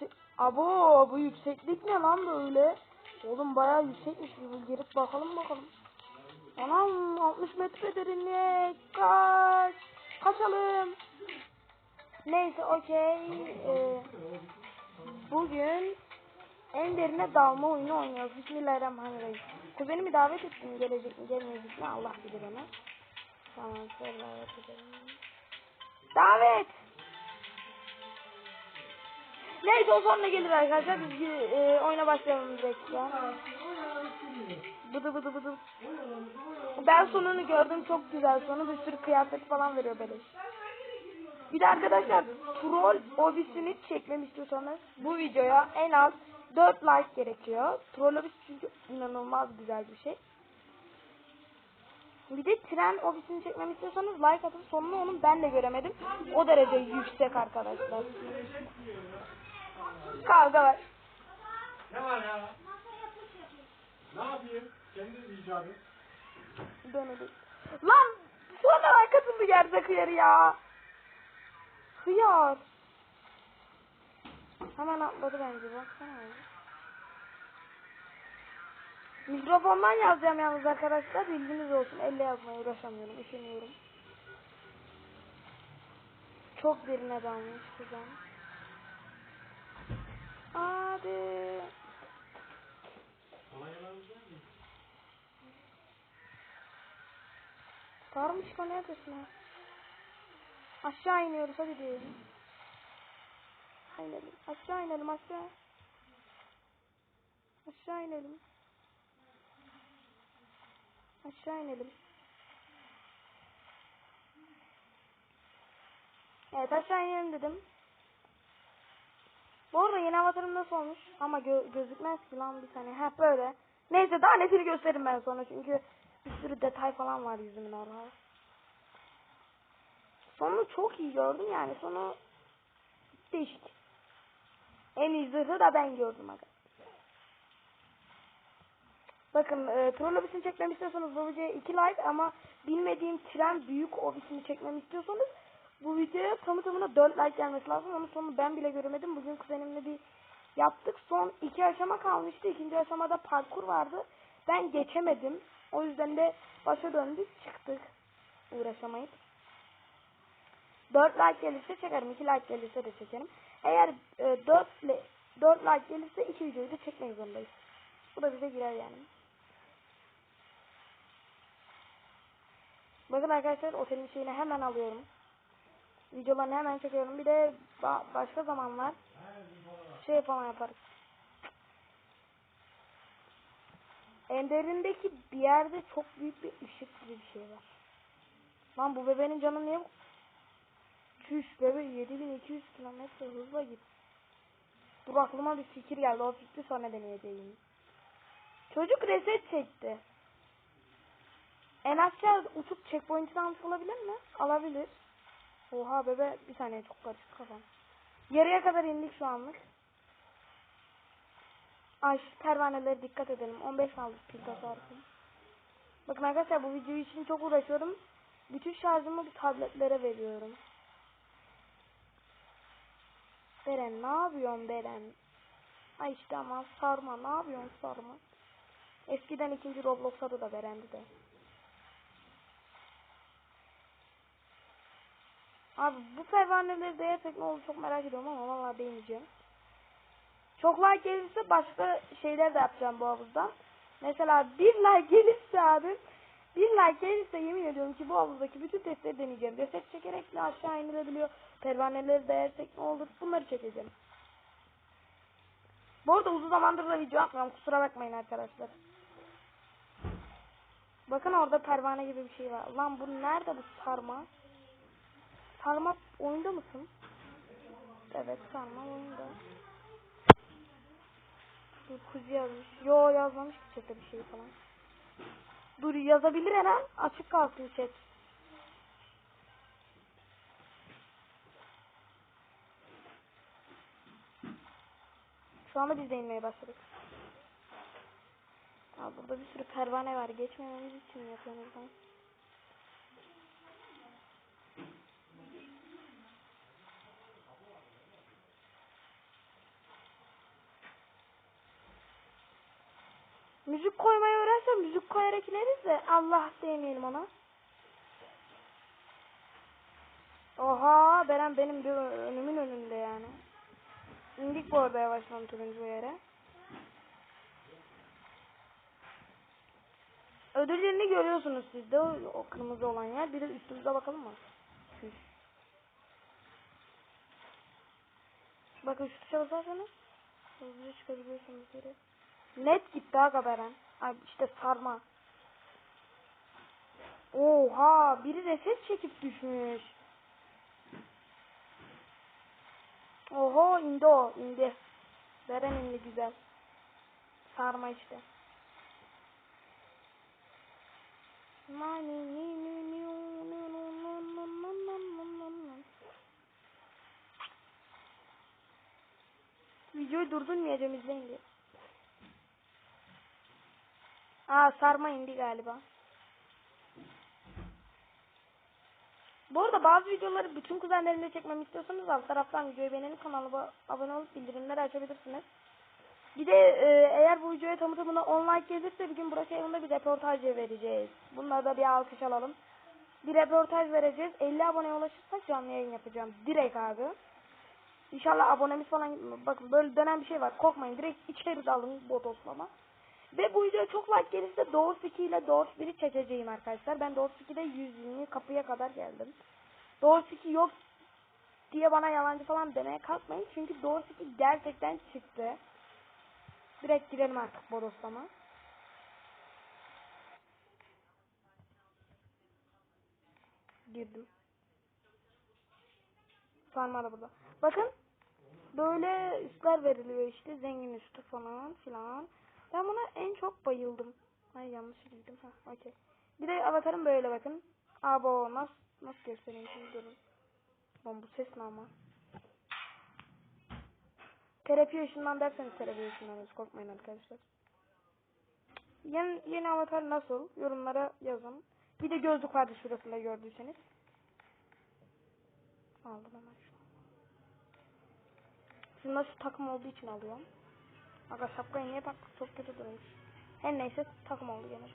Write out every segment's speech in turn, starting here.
yüksek... Abo bu yükseklik ne lan böyle? Oğlum bayağı yüksekmiş gibi girip bakalım bakalım. Anam 60 metre derinlik. Kaç. Kaçalım. Neyse okey. Ee, bugün en derine dalma oyunu oynuyoruz. Bismillahirrahmanirrahim. Kuzenimi davet ettim. Gelecek mi gelmeyecek mi Allah bilir onu. Tamam şöyle edelim. Davet. Neyse o sonra gelir arkadaşlar. Biz e, oyuna direkt ya. Bıdı bıdı bıdı. Ben sonunu gördüm çok güzel sonu bir sürü kıyafet falan veriyor beleş. Bir de arkadaşlar troll obisini çekmemi istiyorsanız bu videoya en az 4 like gerekiyor. Troll obis çünkü inanılmaz güzel bir şey. Bir de tren obisini çekmemi istiyorsanız like atın sonunu onun ben de göremedim. O derece yüksek arkadaşlar. Kavga var. Ne var ya? Ne yapayım? Kendi icabı. Dönüldü. Lan sonra katıldı gerzek hıyarı ya. Hıyar. Hemen atladı bence baksana. Mikrofondan yazacağım yalnız arkadaşlar bilginiz olsun. Elle yazmaya uğraşamıyorum, üşeniyorum. Çok derine dalmış kızım. Hadi. Sarmış ka neredesin ha? Aşağı iniyoruz hadi diyelim. İnelim. Aşağı inelim aşağı. Aşağı inelim. Aşağı inelim. Evet aşağı inelim dedim. Bu arada yeni avatarım nasıl olmuş? Ama gö gözükmez ki lan bir saniye. Ha böyle. Neyse daha netini gösteririm ben sonra çünkü bir sürü detay falan var yüzümün orada. Sonu çok iyi gördüm yani sonu değişik. En iyi zırhı da ben gördüm aga. Bakın e, troll obisini çekmemi istiyorsanız bu videoya 2 like ama bilmediğim tren büyük obisini çekmemi istiyorsanız bu videoya tamı tamına 4 like gelmesi lazım. Onun sonunu ben bile göremedim. Bugün kuzenimle bir yaptık. Son iki aşama kalmıştı. İkinci aşamada parkur vardı. Ben geçemedim. O yüzden de başa döndük çıktık. Uğraşamayıp. 4 like gelirse çekerim. 2 like gelirse de çekerim. Eğer e, 4, 4 like gelirse 2 videoyu da çekmek zorundayız. Bu da bize girer yani. Bakın arkadaşlar otelin şeyini hemen alıyorum. Videolarını hemen çekiyorum. Bir de ba başka zamanlar şey falan yaparız. Ender'indeki bir yerde çok büyük bir ışık gibi bir şey var. Lan bu bebeğin canı niye bu? Çüş bebe 7200 kilometre hızla git. Dur aklıma bir fikir geldi. O fikri sonra deneyeceğim. Çocuk reset çekti. En aşağı uçup checkpoint'ini almış olabilir mi? Alabilir. Oha bebe bir saniye çok karışık kafam. Yarıya kadar indik şu anlık. Ay pervanelere dikkat edelim. 15 aldık pil tasarrufu. Bakın arkadaşlar bu video için çok uğraşıyorum. Bütün şarjımı bu tabletlere veriyorum. Beren ne yapıyorsun Beren? Ay işte ama sarma ne yapıyorsun sarma? Eskiden ikinci Roblox adı da Beren'di de. Abi bu pervaneleri değer ne oldu çok merak ediyorum ama valla değineceğim. Çok like gelirse başka şeyler de yapacağım bu havuzda. Mesela bir like gelirse abi bir like gelirse yemin ediyorum ki bu havuzdaki bütün testleri deneyeceğim. Reset çekerek de aşağı inilebiliyor. Pervaneleri değersek ne olur bunları çekeceğim. Bu arada uzun zamandır da video atmıyorum kusura bakmayın arkadaşlar. Bakın orada pervane gibi bir şey var. Lan bu nerede bu sarma? Sarma oyunda mısın? Evet sarma oyunda. Dur kuzu yazmış. Yo yazmamış ki chat'te bir şey falan. Dur yazabilir Eren. Açık kalsın chat. Şu anda biz de inmeye başladık. Aa, burada bir sürü pervane var. Geçmememiz için yapıyoruz bunu. Müzik koymayı öğrensem müzik koyarak ineriz de Allah demeyelim ona. Oha Beren benim bir önümün önünde yani. İndik bu arada yavaştan turuncu yere. Ödül yerini görüyorsunuz siz de o, o kırmızı olan yer. Bir de üstümüze bakalım mı? Bakın şu tuşa basarsanız hızlıca çıkabiliyorsunuz geri. Led gitti aga Beren. Ay işte sarma. Oha biri refes çekip düşmüş. Oho indi o indi. Beren indi güzel. Sarma işte. Videoyu durdurmayacağım izleyin diye. Aa sarma indi galiba. Bu arada bazı videoları bütün kuzenlerimle çekmemi istiyorsanız alt taraftan videoyu beğenip kanalıma abone olup bildirimleri açabilirsiniz. Bir de e, eğer bu videoya tamı tamına 10 like gelirse bir gün Burak Evren'de bir röportaj vereceğiz. Bunlara da bir alkış alalım. Bir röportaj vereceğiz. 50 aboneye ulaşırsak canlı yayın yapacağım. Direkt abi. İnşallah abonemiz falan bakın böyle dönen bir şey var. Korkmayın. Direkt içeri dalın bodoslama. Ve bu videoya çok like gelirse Doğus 2 ile Doğus 1'i çekeceğim arkadaşlar. Ben Doğus 2'de 120 kapıya kadar geldim. Doğus 2 yok diye bana yalancı falan demeye kalkmayın. Çünkü Doğus 2 gerçekten çıktı. Direkt girelim artık bodoslama. Girdim. Sarma da burada. Bakın böyle üstler veriliyor işte zengin üstü falan filan. Ben buna en çok bayıldım. Ay yanlış bildim. Ha, okey. Bir de avatarım böyle bakın. Abo nasıl nasıl göstereyim şimdi durun. Lan bu ses ne ama? Terapi ışından derseniz terapi ışınlanırız. Korkmayın arkadaşlar. Yeni, yeni avatar nasıl? Yorumlara yazın. Bir de gözlük vardı şurasında gördüyseniz. Aldım hemen şu. Şunda şu takım olduğu için alıyorum. Aga şapkayı niye taktık? Çok kötü durmuş. Her neyse takım oldu gene.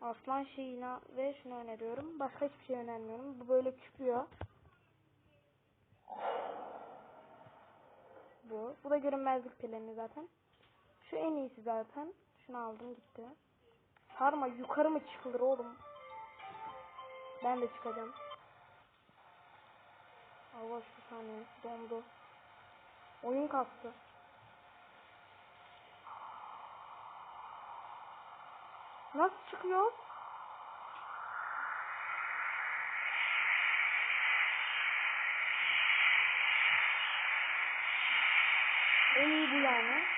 Aslan şeyine ve şunu öneriyorum. Başka hiçbir şey önermiyorum. Bu böyle çıkıyor. Bu. Bu da görünmezlik pelerini zaten. Şu en iyisi zaten. Şunu aldım gitti. Sarma yukarı mı çıkılır oğlum? Ben de çıkacağım. Allah şu saniye dondu. Oyun kalktı. Nasıl çıkıyor? En iyi bu yani.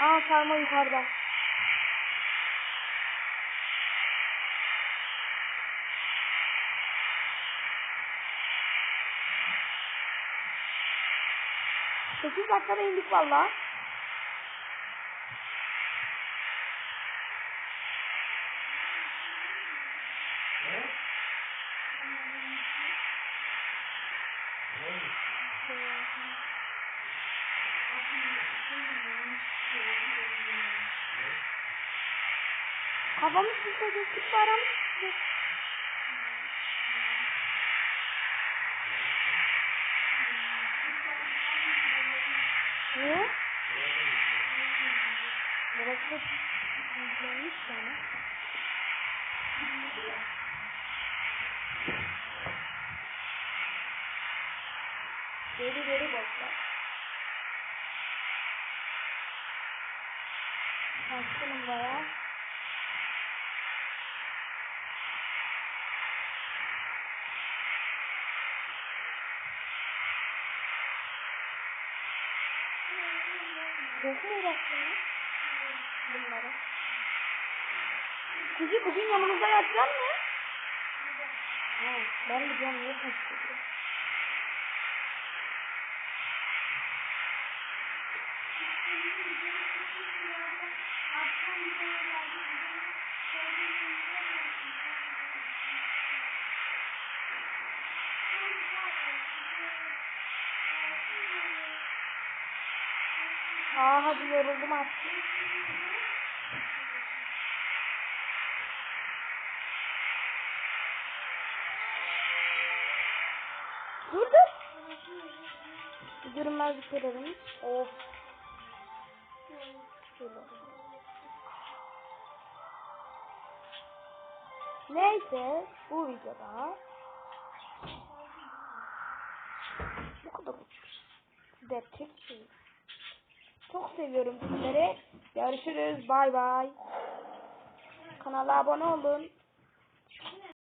Aa sarma yukarıda. Sekiz dakikada indik valla. Ne? Kafamı sıkıldı, sık paramı sıkıldı. Ne? Burası izlenmiş yani. Geri geri baklar. Kalktım baya. Çok mu uğraştın bunlara? Kuzu kuzun yanımızda yatacak mı? Evet, ben biliyorum niye kaçtı. Aa hadi yoruldum artık. Dur dur. Görünmezlik verelim. Of. Şöyle. Neyse bu videoda bu kadar Gerçek şey. Çok seviyorum sizleri. Görüşürüz. Bay bay. Kanala abone olun.